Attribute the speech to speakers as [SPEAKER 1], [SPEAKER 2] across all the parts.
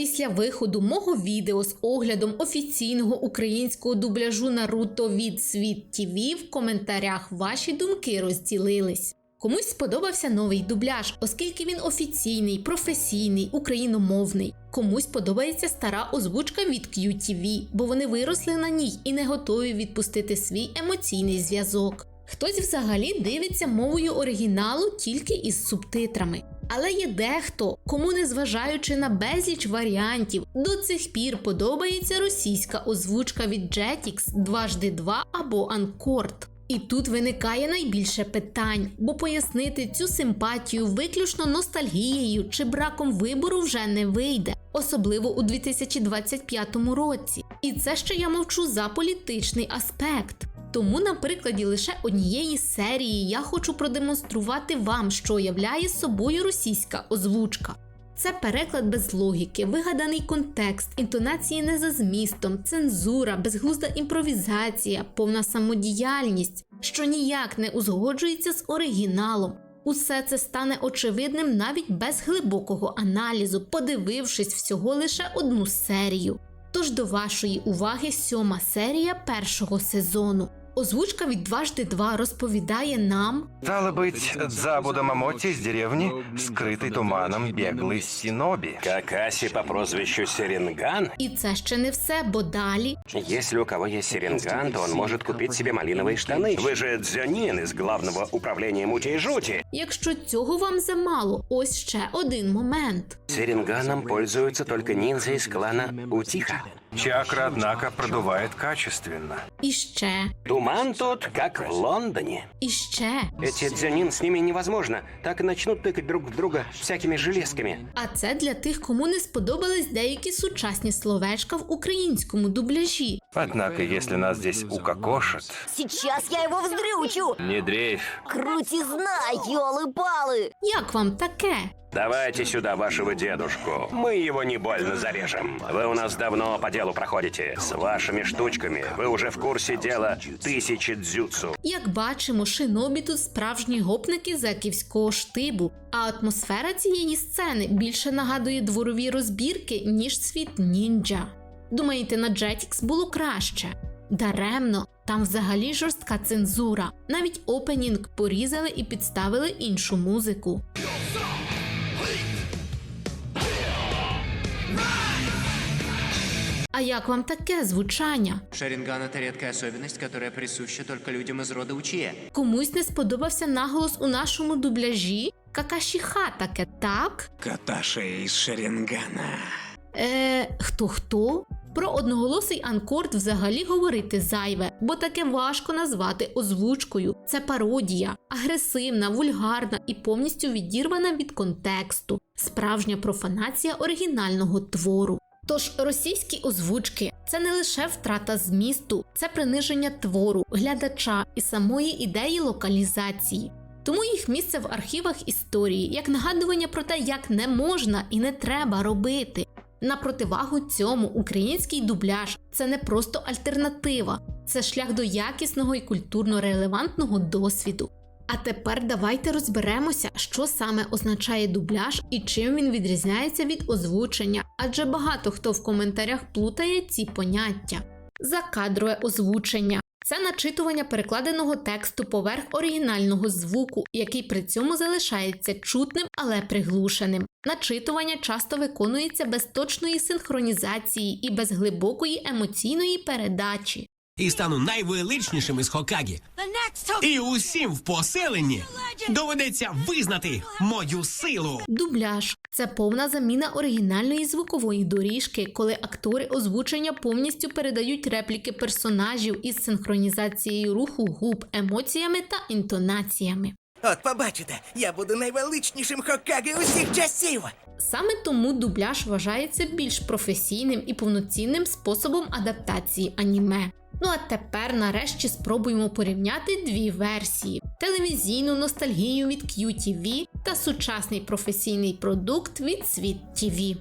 [SPEAKER 1] Після виходу мого відео з оглядом офіційного українського дубляжу Наруто від Світ ТІВІ в коментарях ваші думки розділились. Комусь сподобався новий дубляж, оскільки він офіційний, професійний, україномовний. Комусь подобається стара озвучка від QTV, бо вони виросли на ній і не готові відпустити свій емоційний зв'язок. Хтось взагалі дивиться мовою оригіналу тільки із субтитрами. Але є дехто, кому, незважаючи на безліч варіантів, до цих пір подобається російська озвучка від Jetix дважди 2 або Анкорд. І тут виникає найбільше питань, бо пояснити цю симпатію виключно ностальгією чи браком вибору вже не вийде, особливо у 2025 році. І це ще я мовчу за політичний аспект. Тому на прикладі лише однієї серії я хочу продемонструвати вам, що являє собою російська озвучка. Це переклад без логіки, вигаданий контекст, інтонації не за змістом, цензура, безглузда імпровізація, повна самодіяльність, що ніяк не узгоджується з оригіналом. Усе це стане очевидним навіть без глибокого аналізу, подивившись всього лише одну серію. Тож до вашої уваги сьома серія першого сезону. Озвучка від дважди два розповідає нам,
[SPEAKER 2] Стало быть, Дзабу Дамамоти из деревни, скрытый туманом беглый Синоби.
[SPEAKER 3] Какаси по прозвищу Серенган?
[SPEAKER 1] і це ще не все, бо далі
[SPEAKER 3] Если у кого есть Серенган, то он может купить себе малиновые штаны. Вы же Дзюнин из главного управления мути и жути.
[SPEAKER 1] Якщо цього вам замало, ось ще один момент.
[SPEAKER 3] Серенганом пользуются только ниндзя из клана Утиха.
[SPEAKER 2] Чакра, однако, продувает качественно.
[SPEAKER 1] І ще,
[SPEAKER 3] Туман тут, как в Лондоне.
[SPEAKER 1] і ще.
[SPEAKER 3] Эти дзюнин с ними невозможно. Так и начнут тыкать друг в друга всякими железками.
[SPEAKER 1] А це для тих, кому не сподобались деякі сучасні словечка в українському дубляжі.
[SPEAKER 2] Однако, если нас здесь укокошат...
[SPEAKER 4] Сейчас я его вздрючу!
[SPEAKER 2] Не дрейф.
[SPEAKER 4] Крутизна, елы-палы!
[SPEAKER 1] Як вам таке?
[SPEAKER 3] Давайте сюда вашего дедушку. Мы его не больно зарежем. Вы у нас давно по делу проходите. С вашими штучками вы уже в курсе дела тысячи дзюцу.
[SPEAKER 1] Як бачимо, шинобі тут справжні гопники заківського штибу, а атмосфера цієї сцени більше нагадує дворові розбірки, ніж світ ніндзя. Думаєте, на Jetix було краще? Даремно, там взагалі жорстка цензура. Навіть опенінг порізали і підставили іншу музику. А як вам таке звучання?
[SPEAKER 5] Шаринган — это редкая особенность, которая присуща только людям из рода Учия.
[SPEAKER 1] Комусь не сподобався наголос у нашому дубляжі? Какашіха таке, так?
[SPEAKER 5] Каташа из Шарингана.
[SPEAKER 1] Е, хто хто? Про одноголосий анкорд взагалі говорити зайве, бо таке важко назвати озвучкою. Це пародія, агресивна, вульгарна і повністю відірвана від контексту, справжня профанація оригінального твору. Тож російські озвучки це не лише втрата змісту, це приниження твору, глядача і самої ідеї локалізації. Тому їх місце в архівах історії як нагадування про те, як не можна і не треба робити. На противагу цьому український дубляж це не просто альтернатива, це шлях до якісного і культурно релевантного досвіду. А тепер давайте розберемося, що саме означає дубляж і чим він відрізняється від озвучення, адже багато хто в коментарях плутає ці поняття. Закадрове озвучення це начитування перекладеного тексту поверх оригінального звуку, який при цьому залишається чутним, але приглушеним. Начитування часто виконується без точної синхронізації і без глибокої емоційної передачі.
[SPEAKER 6] І стану найвеличнішим із Хокагі. І усім в поселенні доведеться визнати мою силу.
[SPEAKER 1] Дубляж це повна заміна оригінальної звукової доріжки, коли актори озвучення повністю передають репліки персонажів із синхронізацією руху губ, емоціями та інтонаціями.
[SPEAKER 7] От побачите, я буду найвеличнішим Хокаге усіх часів.
[SPEAKER 1] Саме тому дубляж вважається більш професійним і повноцінним способом адаптації аніме. Ну а тепер нарешті спробуємо порівняти дві версії: телевізійну ностальгію від QTV та сучасний професійний продукт від Світ TV.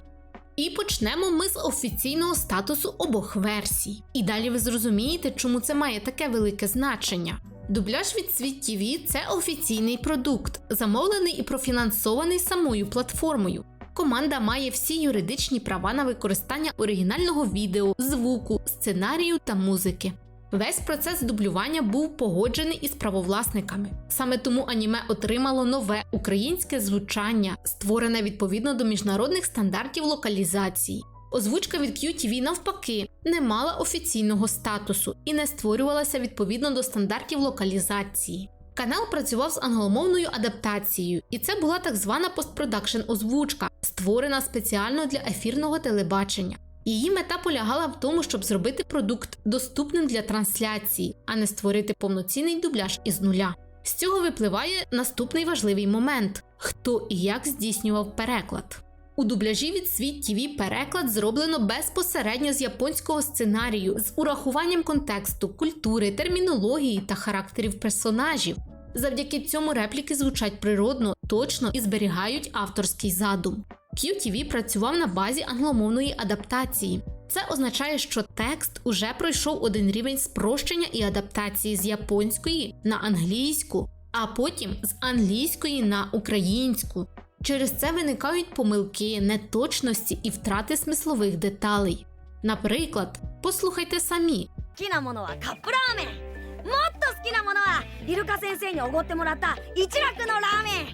[SPEAKER 1] І почнемо ми з офіційного статусу обох версій. І далі ви зрозумієте, чому це має таке велике значення. Дубляж від Світ TV – це офіційний продукт, замовлений і профінансований самою платформою. команда має всі юридичні права на використання оригінального відео, звуку, сценарію та музики. Весь процес дублювання був погоджений із правовласниками. Саме тому аніме отримало нове українське звучання, створене відповідно до міжнародних стандартів локалізації. Озвучка від QTV навпаки не мала офіційного статусу і не створювалася відповідно до стандартів локалізації. Канал працював з англомовною адаптацією, і це була так звана постпродакшн озвучка, створена спеціально для ефірного телебачення. Її мета полягала в тому, щоб зробити продукт доступним для трансляції, а не створити повноцінний дубляж із нуля. З цього випливає наступний важливий момент: хто і як здійснював переклад. У дубляжі від Світ ТВ переклад зроблено безпосередньо з японського сценарію з урахуванням контексту, культури, термінології та характерів персонажів. Завдяки цьому репліки звучать природно, точно і зберігають авторський задум. QTV працював на базі англомовної адаптації. Це означає, що текст уже пройшов один рівень спрощення і адаптації з японської на англійську, а потім з англійської на українську. Через це виникають помилки, неточності і втрати смислових деталей. Наприклад, послухайте самі.
[SPEAKER 8] капраме!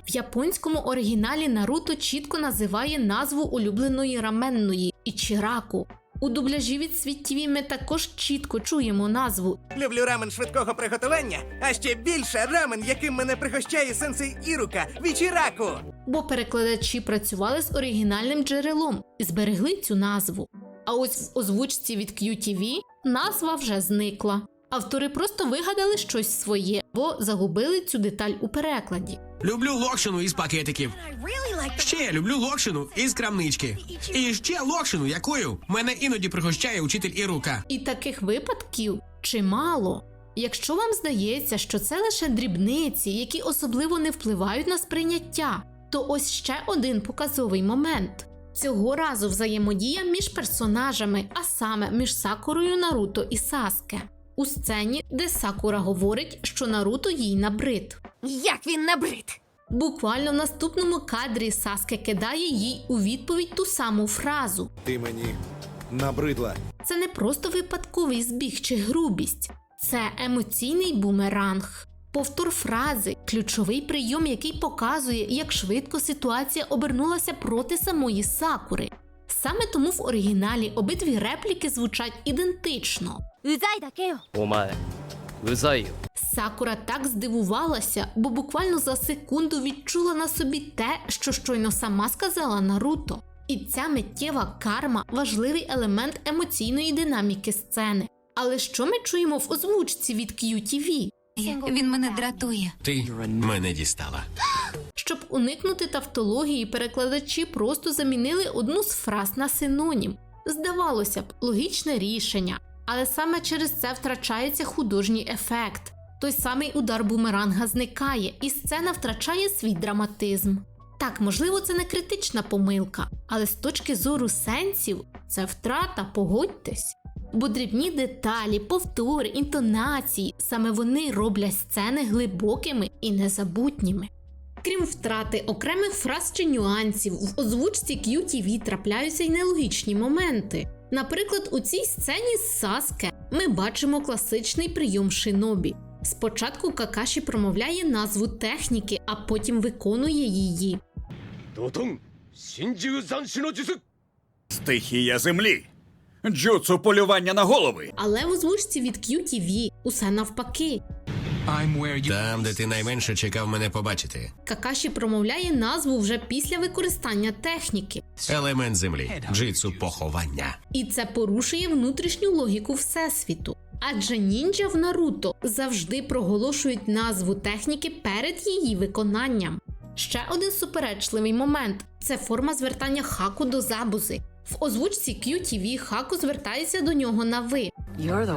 [SPEAKER 1] В японському оригіналі Наруто чітко називає назву улюбленої раменної ічіраку. У дубляжі від Світ ТВ ми також чітко чуємо назву,
[SPEAKER 7] Люблю рамен швидкого приготування, а ще більше рамен, яким мене пригощає сенсей Ірука Вічіраку.
[SPEAKER 1] бо перекладачі працювали з оригінальним джерелом і зберегли цю назву. А ось в озвучці від QTV назва вже зникла. Автори просто вигадали щось своє, бо загубили цю деталь у перекладі.
[SPEAKER 6] Люблю локшину із пакетиків.
[SPEAKER 8] Really like
[SPEAKER 6] люблю локшину із крамнички. І ще локшину, якою мене іноді пригощає учитель Ірука.
[SPEAKER 1] І таких випадків чимало. Якщо вам здається, що це лише дрібниці, які особливо не впливають на сприйняття, то ось ще один показовий момент. Цього разу взаємодія між персонажами, а саме між Сакурою Наруто і Саске. У сцені, де Сакура говорить, що Наруто їй набрид.
[SPEAKER 8] Як він набрид!
[SPEAKER 1] Буквально в наступному кадрі Саске кидає їй у відповідь ту саму фразу.
[SPEAKER 9] Ти мені набридла.
[SPEAKER 1] Це не просто випадковий збіг чи грубість, це емоційний бумеранг. Повтор фрази ключовий прийом, який показує, як швидко ситуація обернулася проти самої Сакури. Саме тому в оригіналі обидві репліки звучать ідентично.
[SPEAKER 8] うざいだけよ
[SPEAKER 10] お前うざいよ
[SPEAKER 1] Сакура так здивувалася, бо буквально за секунду відчула на собі те, що щойно сама сказала Наруто. І ця миттєва карма важливий елемент емоційної динаміки сцени. Але що ми чуємо в озвучці від QTV?
[SPEAKER 11] Він мене дратує.
[SPEAKER 6] Ти мене дістала.
[SPEAKER 1] Щоб уникнути тавтології, перекладачі просто замінили одну з фраз на синонім. Здавалося б, логічне рішення, але саме через це втрачається художній ефект. Той самий удар бумеранга зникає, і сцена втрачає свій драматизм. Так, можливо, це не критична помилка, але з точки зору сенсів це втрата, погодьтесь. Бо дрібні деталі, повтори, інтонації саме вони роблять сцени глибокими і незабутніми. Крім втрати окремих фраз чи нюансів, в озвучці QTV трапляються й нелогічні моменти. Наприклад, у цій сцені з Саске ми бачимо класичний прийом шинобі. Спочатку Какаші промовляє назву техніки, а потім виконує її.
[SPEAKER 9] Стихія землі. Джуцу полювання на голови.
[SPEAKER 1] Але в озвучці від QTV усе навпаки.
[SPEAKER 6] Там, де ти найменше чекав мене побачити.
[SPEAKER 1] Какаші промовляє назву вже після використання техніки
[SPEAKER 6] елемент землі, джитсу поховання,
[SPEAKER 1] і це порушує внутрішню логіку всесвіту. Адже ніндзя в Наруто завжди проголошують назву техніки перед її виконанням. Ще один суперечливий момент це форма звертання хаку до забузи. В озвучці QTV хаку звертається до нього на ви.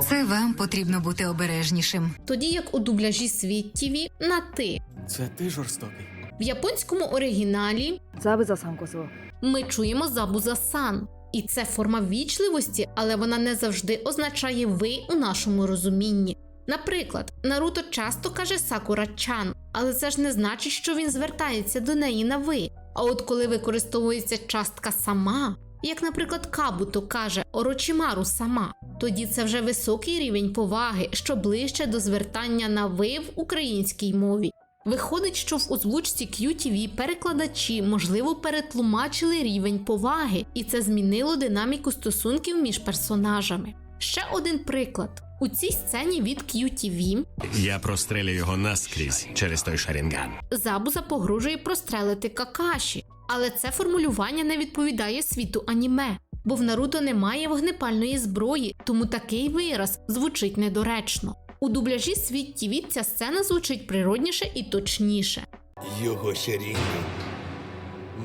[SPEAKER 11] Це вам потрібно бути обережнішим.
[SPEAKER 1] Тоді як у дубляжі світ ТВ на ти.
[SPEAKER 9] Це ти жорстокий
[SPEAKER 1] в японському оригіналі.
[SPEAKER 8] Забиза Санкосо
[SPEAKER 1] ми чуємо забуза сан. І це форма ввічливості, але вона не завжди означає ви у нашому розумінні. Наприклад, Наруто часто каже Сакура Чан, але це ж не значить, що він звертається до неї на ви. А от коли використовується частка сама, як, наприклад, Кабуто каже Орочимару сама, тоді це вже високий рівень поваги, що ближче до звертання на ви в українській мові. Виходить, що в озвучці QTV перекладачі, можливо, перетлумачили рівень поваги, і це змінило динаміку стосунків між персонажами. Ще один приклад. У цій сцені від QTV
[SPEAKER 6] Я прострелю його наскрізь через той шарінган.
[SPEAKER 1] Забуза погрожує прострелити Какаші, але це формулювання не відповідає світу аніме, бо в Наруто немає вогнепальної зброї, тому такий вираз звучить недоречно. У дубляжі світ ТІВІ ця сцена звучить природніше і точніше.
[SPEAKER 9] Його шарінг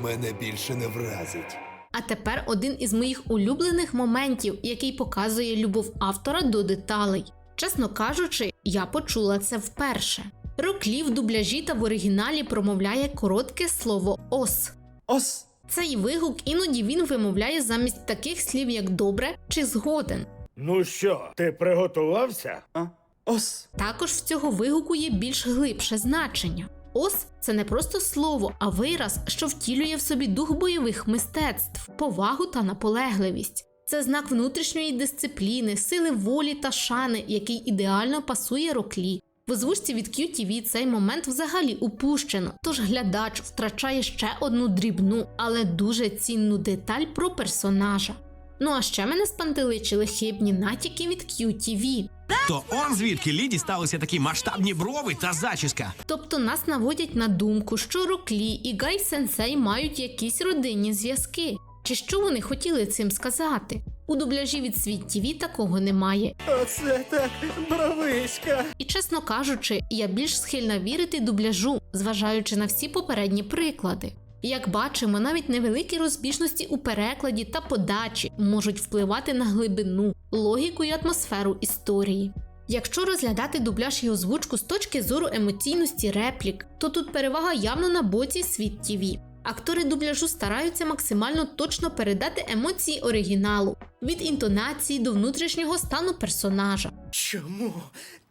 [SPEAKER 9] мене більше не вразить.
[SPEAKER 1] А тепер один із моїх улюблених моментів, який показує любов автора до деталей. Чесно кажучи, я почула це вперше. Роклі в дубляжі та в оригіналі промовляє коротке слово ос.
[SPEAKER 9] Ос.
[SPEAKER 1] Цей вигук іноді він вимовляє замість таких слів, як добре чи згоден.
[SPEAKER 10] Ну що, ти приготувався?
[SPEAKER 9] А? Ос.
[SPEAKER 1] Також в цього вигуку є більш глибше значення. Ос це не просто слово, а вираз, що втілює в собі дух бойових мистецтв, повагу та наполегливість. Це знак внутрішньої дисципліни, сили волі та шани, який ідеально пасує роклі. В озвучці від QTV цей момент взагалі упущено, тож глядач втрачає ще одну дрібну, але дуже цінну деталь про персонажа. Ну а ще мене спантеличили хибні натяки від QTV.
[SPEAKER 6] То он звідки Ліді сталися такі масштабні брови та зачіска.
[SPEAKER 1] Тобто нас наводять на думку, що Роклі і Гай Сенсей мають якісь родинні зв'язки. Чи що вони хотіли цим сказати? У дубляжі від світ ТВ такого немає.
[SPEAKER 7] Оце так, бровиська.
[SPEAKER 1] І чесно кажучи, я більш схильна вірити дубляжу, зважаючи на всі попередні приклади. Як бачимо, навіть невеликі розбіжності у перекладі та подачі можуть впливати на глибину, логіку і атмосферу історії. Якщо розглядати дубляж і озвучку з точки зору емоційності реплік, то тут перевага явно на боці світ ТВ. Актори дубляжу стараються максимально точно передати емоції оригіналу від інтонації до внутрішнього стану персонажа.
[SPEAKER 7] Чому?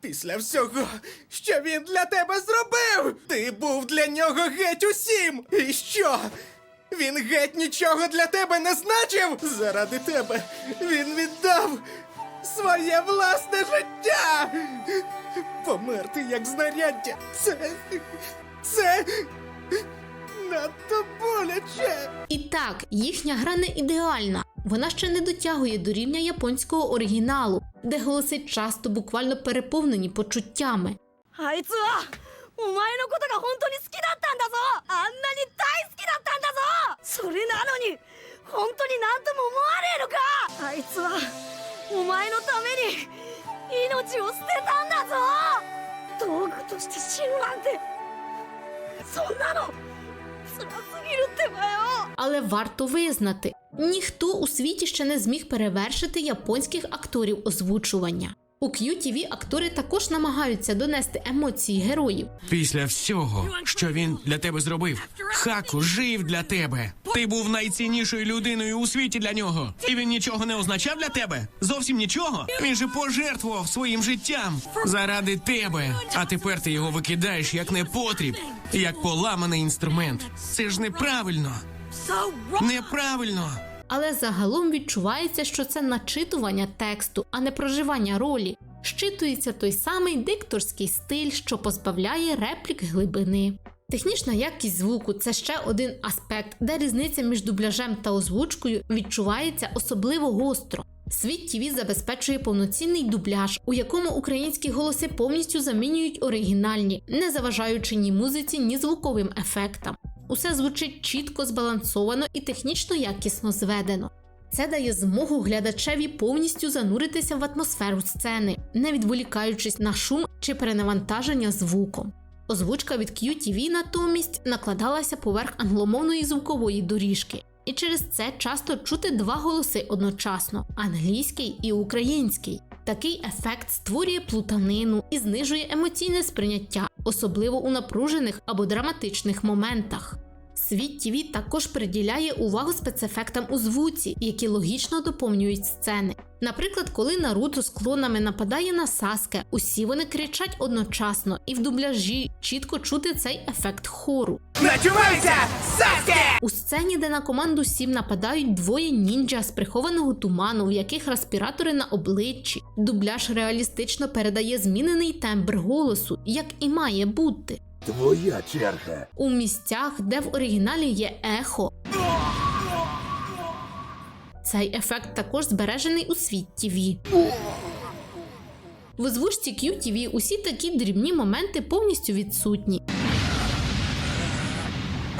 [SPEAKER 7] Після всього, що він для тебе зробив? Ти був для нього геть усім! І що? Він геть нічого для тебе не значив? Заради тебе він віддав своє власне життя! Померти як знаряддя. Це. Це. Надто боляче.
[SPEAKER 1] І так, їхня гра не ідеальна. Вона ще не дотягує до рівня японського оригіналу, де голоси часто буквально переповнені почуттями. Але варто визнати, ніхто у світі ще не зміг перевершити японських акторів озвучування. У QTV актори також намагаються донести емоції героїв.
[SPEAKER 6] Після всього, що він для тебе зробив, Хаку жив для тебе. Ти був найціннішою людиною у світі для нього. І він нічого не означав для тебе? Зовсім нічого. Він же пожертвував своїм життям заради тебе. А тепер ти його викидаєш як непотріб, як поламаний інструмент. Це ж неправильно. Неправильно.
[SPEAKER 1] Але загалом відчувається, що це начитування тексту, а не проживання ролі. Щитується той самий дикторський стиль, що позбавляє реплік глибини. Технічна якість звуку це ще один аспект, де різниця між дубляжем та озвучкою відчувається особливо гостро. Світ ТВ забезпечує повноцінний дубляж, у якому українські голоси повністю замінюють оригінальні, не заважаючи ні музиці, ні звуковим ефектам. Усе звучить чітко, збалансовано і технічно якісно зведено. Це дає змогу глядачеві повністю зануритися в атмосферу сцени, не відволікаючись на шум чи перенавантаження звуком. Озвучка від QTV натомість накладалася поверх англомовної звукової доріжки, і через це часто чути два голоси одночасно англійський і український. Такий ефект створює плутанину і знижує емоційне сприйняття, особливо у напружених або драматичних моментах. Світ ТВ також приділяє увагу спецефектам у звуці, які логічно доповнюють сцени. Наприклад, коли Наруто з клонами нападає на Саске, усі вони кричать одночасно, і в дубляжі чітко чути цей ефект хору.
[SPEAKER 7] Начувайся! Саске!
[SPEAKER 1] У сцені, де на команду Сім нападають двоє ніндзя з прихованого туману, в яких респіратори на обличчі, дубляж реалістично передає змінений тембр голосу, як і має бути.
[SPEAKER 9] Твоя черга.
[SPEAKER 1] У місцях, де в оригіналі є ехо. Цей ефект також збережений у світ ТВ. В озвучці QTV усі такі дрібні моменти повністю відсутні.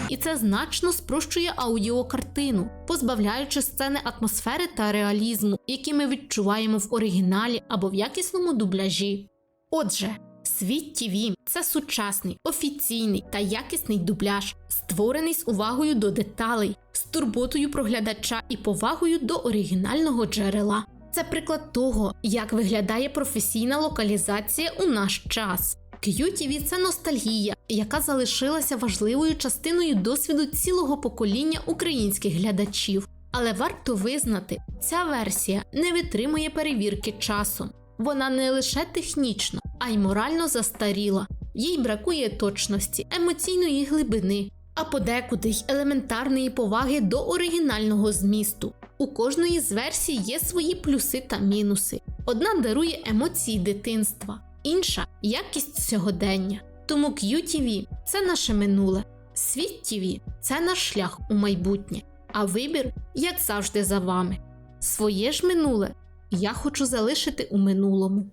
[SPEAKER 1] І це значно спрощує аудіокартину, позбавляючи сцени атмосфери та реалізму, які ми відчуваємо в оригіналі або в якісному дубляжі. Отже, Світ ТВ – це сучасний, офіційний та якісний дубляж, створений з увагою до деталей, з турботою про глядача і повагою до оригінального джерела. Це приклад того, як виглядає професійна локалізація у наш час. QTV – це ностальгія, яка залишилася важливою частиною досвіду цілого покоління українських глядачів. Але варто визнати, ця версія не витримує перевірки часом. Вона не лише технічно, а й морально застаріла. Їй бракує точності, емоційної глибини, а подекуди й елементарної поваги до оригінального змісту. У кожної з версій є свої плюси та мінуси. Одна дарує емоції дитинства, інша якість сьогодення. Тому QTV – це наше минуле, Світ ТВ – це наш шлях у майбутнє, а вибір, як завжди, за вами. Своє ж минуле я хочу залишити у минулому.